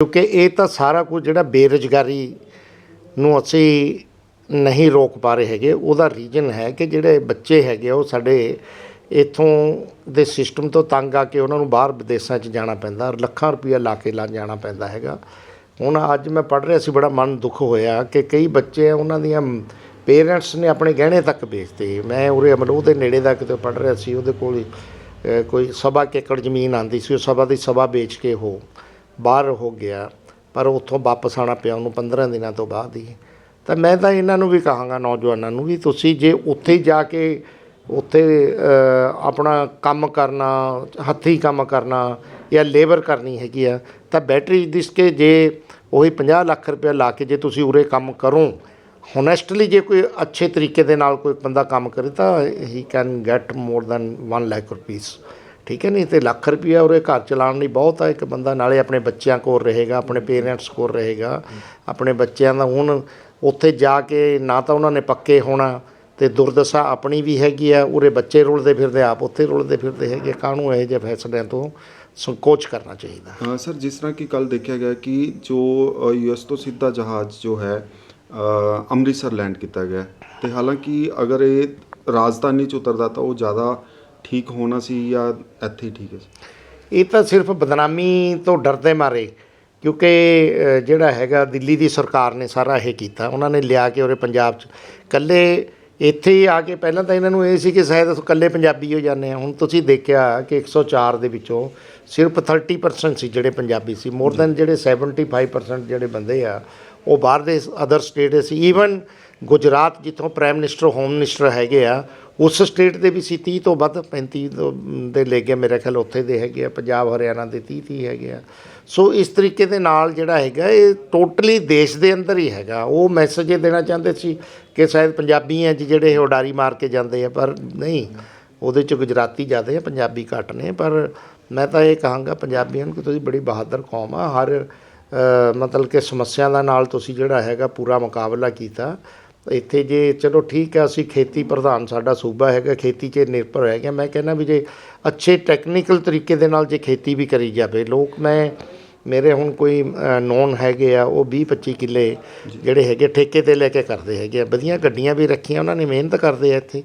ਕਿਉਂਕਿ ਇਹ ਤਾਂ ਸਾਰਾ ਕੁਝ ਜਿਹੜਾ ਬੇਰੁਜ਼ਗਾਰੀ ਨੂੰ ਅਸੀਂ ਨਹੀਂ ਰੋਕ ਪਾ ਰਹੇ ਹੈਗੇ ਉਹਦਾ ਰੀਜਨ ਹੈ ਕਿ ਜਿਹੜੇ ਬੱਚੇ ਹੈਗੇ ਆ, ਉਹ ਸਾਡੇ ਇਥੋਂ ਦੇ ਸਿਸਟਮ ਤੋਂ ਤੰਗ ਆ ਕੇ ਉਹਨਾਂ ਨੂੰ ਬਾਹਰ ਵਿਦੇਸ਼ਾਂ 'ਚ ਜਾਣਾ ਪੈਂਦਾ ਲੱਖਾਂ ਰੁਪਈਆ ਲਾ ਕੇ ਲਾ ਜਾਣਾ ਪੈਂਦਾ ਹੈਗਾ। ਹੁਣ ਅੱਜ ਮੈਂ ਪੜ੍ਹ ਰਿਹਾ ਸੀ ਬੜਾ ਮਨ ਦੁੱਖ ਹੋਇਆ ਕਿ ਕਈ ਬੱਚੇ ਉਹਨਾਂ ਦੀਆਂ ਪੇਰੈਂਟਸ ਨੇ ਆਪਣੇ ਗਹਿਣੇ ਤੱਕ ਵੇਚਤੇ। ਮੈਂ ਉਰੇ ਅਮਲੋਹ ਦੇ ਨੇੜੇ ਦਾ ਕਿਤੇ ਪੜ੍ਹ ਰਿਹਾ ਸੀ ਉਹਦੇ ਕੋਲ ਕੋਈ ਸਵਾ ਕੁ ਏਕੜ ਜ਼ਮੀਨ ਆਂਦੀ ਸੀ ਉਹ ਸਭਾ ਦੀ ਸਭਾ ਵੇਚ ਕੇ ਉਹ ਬਾਹਰ ਹੋ ਗਿਆ, ਪਰ ਉੱਥੋਂ ਵਾਪਸ ਆਣਾ ਪਿਆ ਉਹਨੂੰ 15 ਦਿਨਾਂ ਤੋਂ ਬਾਅਦ ਹੀ। ਤਾਂ ਮੈਂ ਤਾਂ ਇਹਨਾਂ ਨੂੰ ਵੀ ਕਹਾਂਗਾ, ਨੌਜਵਾਨਾਂ ਨੂੰ ਵੀ, ਤੁਸੀਂ ਜੇ ਉੱਥੇ ਹੀ ਜਾ ਕੇ ਉੱਥੇ ਆਪਣਾ ਕੰਮ ਕਰਨਾ, ਹੱਥੀਂ ਕੰਮ ਕਰਨਾ ਜਾਂ ਲੇਬਰ ਕਰਨੀ ਹੈਗੀ ਆ, ਤਾਂ ਬੈਟਰੀ ਦਿਸ ਕੇ ਜੇ ਉਹੀ 50 ਲੱਖ ਰੁਪਏ ਲਾ ਕੇ ਜੇ ਤੁਸੀਂ ਉਰੇ ਕੰਮ ਕਰੋ ਹੋਨੈਸਟਲੀ ਜੇ ਕੋਈ ਅੱਛੇ ਤਰੀਕੇ ਦੇ ਨਾਲ ਕੋਈ ਬੰਦਾ ਕੰਮ ਕਰੇ ਤਾਂ ਹੀ can get more than 1 lakh rupees ਠੀਕ ਹੈ ਨਹੀਂ ਤੇ ਲੱਖ ਰੁਪਈਆ ਉਰੇ ਘਰ ਚਲਾਉਣ ਲਈ ਬਹੁਤ ਆ। ਇੱਕ ਬੰਦਾ ਨਾਲੇ ਆਪਣੇ ਬੱਚਿਆਂ ਕੋਲ ਰਹੇਗਾ, ਆਪਣੇ ਪੇਰੈਂਟਸ ਕੋਲ ਰਹੇਗਾ। ਆਪਣੇ ਬੱਚਿਆਂ ਦਾ ਹੁਣ ਉੱਥੇ ਜਾ ਕੇ ਨਾ ਤਾਂ ਉਹਨਾਂ ਨੇ ਪੱਕੇ ਹੋਣਾ ਤੇ ਦੁਰਦਸ਼ਾ ਆਪਣੀ ਵੀ ਹੈਗੀ ਆ। ਉਰੇ ਬੱਚੇ ਰੁਲਦੇ ਫਿਰਦੇ, ਆਪ ਉੱਥੇ ਰੁਲਦੇ ਫਿਰਦੇ ਹੈਗੇ। ਕਾਹਨੂੰ ਇਹ ਜਿਹੇ ਫੈਸਲਿਆਂ ਤੋਂ ਸੰਕੋਚ ਕਰਨਾ ਚਾਹੀਦਾ? ਹਾਂ ਸਰ, ਜਿਸ ਤਰ੍ਹਾਂ ਕਿ ਕੱਲ ਦੇਖਿਆ ਗਿਆ ਕਿ ਜੋ ਯੂਐਸ ਤੋਂ ਸਿੱਧਾ ਜਹਾਜ਼ ਜੋ ਹੈ ਅੰਮ੍ਰਿਤਸਰ ਲੈਂਡ ਕੀਤਾ ਗਿਆ। ਤੇ ਹਾਲਾਂਕਿ ਅਗਰ ਇਹ ਰਾਜਧਾਨੀ ਚ ਉਤਰਦਾ ਤਾਂ ਉਹ ਜ਼ਿਆਦਾ ਠੀਕ ਹੋਣਾ ਸੀ ਜਾਂ ਇੱਥੇ ਹੀ ਠੀਕ ਹੈ ਇਹ ਤਾਂ ਸਿਰਫ ਬਦਨਾਮੀ ਤੋਂ ਡਰਦੇ ਮਾਰੇ ਕਿਉਂਕਿ ਅ, ਜਿਹੜਾ ਹੈਗਾ ਦਿੱਲੀ ਦੀ ਸਰਕਾਰ ਨੇ ਸਾਰਾ ਇਹ ਕੀਤਾ। ਉਹਨਾਂ ਨੇ ਲਿਆ ਕੇ ਉਰੇ ਪੰਜਾਬ 'ਚ। ਕੱਲੇ ਇੱਥੇ ਹੀ ਆ ਕੇ ਪਹਿਲਾਂ ਤਾਂ ਇਹਨਾਂ ਨੂੰ ਇਹ ਸੀ ਕਿ ਸ਼ਾਇਦ ਅਸੀਂ ਕੱਲੇ ਪੰਜਾਬੀ ਹੋ ਜਾਂਦੇ ਆ ਹੁਣ ਤੁਸੀਂ ਦੇਖਿਆ ਕਿ 104 ਦੇ ਵਿੱਚੋਂ ਸਿਰਫ 30% ਸੀ ਜਿਹੜੇ ਪੰਜਾਬੀ ਸੀ। ਮੋਰ ਦੈਨ ਜਿਹੜੇ 75% ਜਿਹੜੇ ਬੰਦੇ ਆ ਉਹ ਬਾਹਰ ਦੇ ਅਦਰ ਸਟੇਟ ਦੇ ਸੀ। ਈਵਨ ਗੁਜਰਾਤ ਜਿੱਥੋਂ ਪ੍ਰਾਈਮ ਮਿਨਿਸਟਰ ਹੋਮ ਮਿਨਿਸਟਰ ਹੈਗੇ ਆ ਉਸ ਸਟੇਟ ਦੇ ਵੀ ਸੀ 30 ਤੋਂ ਵੱਧ 35 ਤੋਂ ਦੇ ਲੈ ਕੇ ਮੇਰੇ ਖਿਆਲ ਉੱਥੇ ਦੇ ਹੈਗੇ ਆ, ਪੰਜਾਬ, ਹਰਿਆਣਾ ਦੇ 30 30 ਹੈਗੇ ਆ। ਸੋ ਇਸ ਤਰੀਕੇ ਦੇ ਨਾਲ ਜਿਹੜਾ ਹੈਗਾ, ਇਹ ਟੋਟਲੀ ਦੇਸ਼ ਦੇ ਅੰਦਰ ਹੀ ਹੈਗਾ। ਉਹ ਮੈਸੇਜ ਇਹ ਦੇਣਾ ਚਾਹੁੰਦੇ ਸੀ ਕਿ ਸ਼ਾਇਦ ਪੰਜਾਬੀ ਆ ਜਿਹੜੇ ਇਹ ਉਡਾਰੀ ਮਾਰ ਕੇ ਜਾਂਦੇ ਆ, ਪਰ ਨਹੀਂ, ਉਹਦੇ ਚ ਗੁਜਰਾਤੀ ਜ਼ਿਆਦਾ ਆ, ਪੰਜਾਬੀ ਘੱਟ ਨੇ, ਪਰ ਮੈਂ ਤਾਂ ਇਹ ਕਹਾਂਗਾ ਪੰਜਾਬੀਆਂ ਨੂੰ ਕਿ ਤੁਸੀਂ ਬੜੀ ਬਹਾਦਰ ਕੌਮ ਆ, ਹਰ ਮਤਲਬ ਕਿ ਸਮੱਸਿਆ ਦਾ ਨਾਲ ਤੁਸੀਂ ਜਿਹੜਾ ਹੈਗਾ ਪੂਰਾ ਮੁਕਾਬਲਾ ਕੀਤਾ। ਇੱਥੇ ਜੇ ਚਲੋ ਠੀਕ ਹੈ ਅਸੀਂ ਖੇਤੀ ਪ੍ਰਧਾਨ ਸਾਡਾ ਸੂਬਾ ਹੈਗਾ ਖੇਤੀ 'ਤੇ ਨਿਰਭਰ ਹੈਗਾ ਮੈਂ ਕਹਿੰਦਾ ਵੀ ਜੇ ਅੱਛੇ ਟੈਕਨੀਕਲ ਤਰੀਕੇ ਦੇ ਨਾਲ ਜੇ ਖੇਤੀ ਵੀ ਕਰੀ ਜਾਵੇ ਲੋਕ ਮੈਂ ਮੇਰੇ ਹੁਣ ਕੋਈ ਨੋਨ ਹੈਗੇ ਆ ਉਹ 20 25 ਕਿੱਲੇ ਜਿਹੜੇ ਹੈਗੇ ਠੇਕੇ ਤੇ ਲੈ ਕੇ ਕਰਦੇ ਹੈਗੇ ਆ। ਵਧੀਆ ਗੱਡੀਆਂ ਵੀ ਰੱਖੀਆਂ ਉਹਨਾਂ ਨੇ ਮਿਹਨਤ ਕਰਦੇ ਆ ਇੱਥੇ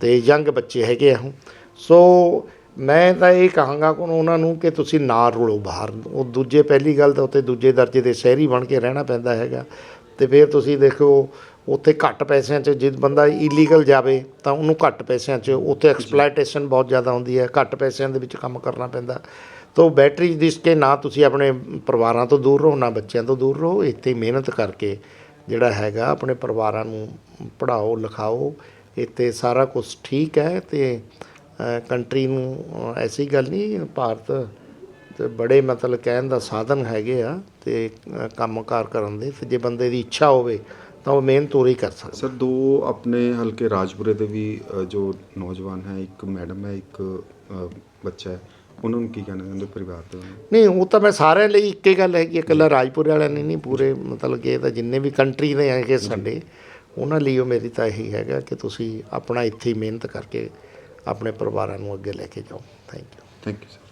ਤੇ ਯੰਗ ਬੱਚੇ ਹੈਗੇ ਆ ਹੁਣ। ਸੋ ਮੈਂ ਤਾਂ ਇਹ ਕਹਾਂਗਾ ਕਿ ਉਹਨਾਂ ਨੂੰ ਕਿ ਤੁਸੀਂ ਨਾ ਰੁਲੋ ਬਾਹਰ। ਉਹ ਦੂਜੇ ਪਹਿਲੀ ਗੱਲ ਤਾਂ ਉੱਤੇ ਦੂਜੇ ਦਰਜੇ ਦੇ ਸ਼ਹਿਰੀ ਬਣ ਕੇ ਰਹਿਣਾ ਪੈਂਦਾ ਹੈਗਾ। ਤੇ ਫਿਰ ਤੁਸੀਂ ਦੇਖੋ ਉੱਥੇ ਘੱਟ ਪੈਸਿਆਂ 'ਚ ਜੇ ਬੰਦਾ ਇਲੀਗਲ ਜਾਵੇ ਤਾਂ ਉਹਨੂੰ ਘੱਟ ਪੈਸਿਆਂ 'ਚ। ਉੱਥੇ ਐਕਸਪਲੋਇਟੇਸ਼ਨ ਬਹੁਤ ਜ਼ਿਆਦਾ ਹੁੰਦੀ ਹੈ ਘੱਟ ਪੈਸਿਆਂ ਦੇ ਵਿੱਚ ਕੰਮ ਕਰਨਾ ਪੈਂਦਾ। ਤੋ ਬੈਟਰੀ ਦਿਸ ਕੇ ਨਾ ਤੁਸੀਂ ਆਪਣੇ ਪਰਿਵਾਰਾਂ ਤੋਂ ਦੂਰ ਰਹੋ ਨਾ ਬੱਚਿਆਂ ਤੋਂ ਦੂਰ ਰਹੋ। ਇੱਥੇ ਮਿਹਨਤ ਕਰਕੇ ਜਿਹੜਾ ਹੈਗਾ ਆਪਣੇ ਪਰਿਵਾਰਾਂ ਨੂੰ ਪੜ੍ਹਾਓ ਲਿਖਾਓ। ਇੱਥੇ ਸਾਰਾ ਕੁਝ ਠੀਕ ਹੈ ਤੇ ਕੰਟਰੀ ਨੂੰ ਐਸੀ ਗੱਲ ਨਹੀਂ ਭਾਰਤ ਤੇ ਬੜੇ ਮਤਲਬ ਕਹਿਣ ਦਾ ਸਾਧਨ ਹੈਗੇ ਆ ਤੇ ਕੰਮਕਾਰ ਕਰਨ ਦੇ। ਤੇ ਜੇ ਬੰਦੇ ਦੀ ਇੱਛਾ ਹੋਵੇ ਤਾਂ ਉਹ ਮਿਹਨਤ ਉਰੇ ਹੀ ਕਰ ਸਕਦਾ। ਸਰ ਦੋ ਆਪਣੇ ਹਲਕੇ ਰਾਜਪੁਰੇ ਦੇ ਵੀ ਅ, ਜੋ ਨੌਜਵਾਨ ਹੈ ਇੱਕ ਮੈਡਮ ਹੈ ਇੱਕ ਅ, ਬੱਚਾ ਹੈ ਉਹਨਾਂ ਨੂੰ ਕੀ ਕਹਿਣਾ ਚਾਹੁੰਦੇ ਪਰਿਵਾਰ ਦੇ ਵੱਲੋਂ? ਨਹੀਂ ਉਹ ਤਾਂ ਮੈਂ ਸਾਰਿਆਂ ਲਈ ਇੱਕੇ ਗੱਲ ਹੈਗੀ ਹੈ, ਇਕੱਲਾ ਰਾਜਪੁਰ ਵਾਲਿਆਂ ਨੇ ਨਹੀਂ ਪੂਰੇ ਮਤਲਬ ਕਿ ਇਹ ਤਾਂ ਜਿੰਨੇ ਵੀ ਕੰਟਰੀ ਦੇ ਹੈਗੇ ਸਾਡੇ ਉਹਨਾਂ ਲਈ ਉਹ ਮੇਰੀ ਤਾਂ ਇਹੀ ਹੈਗਾ ਕਿ ਤੁਸੀਂ ਆਪਣਾ ਇੱਥੇ ਹੀ ਮਿਹਨਤ ਕਰਕੇ ਆਪਣੇ ਪਰਿਵਾਰਾਂ ਨੂੰ ਅੱਗੇ ਲੈ ਕੇ ਜਾਓ। Thank you thank you sir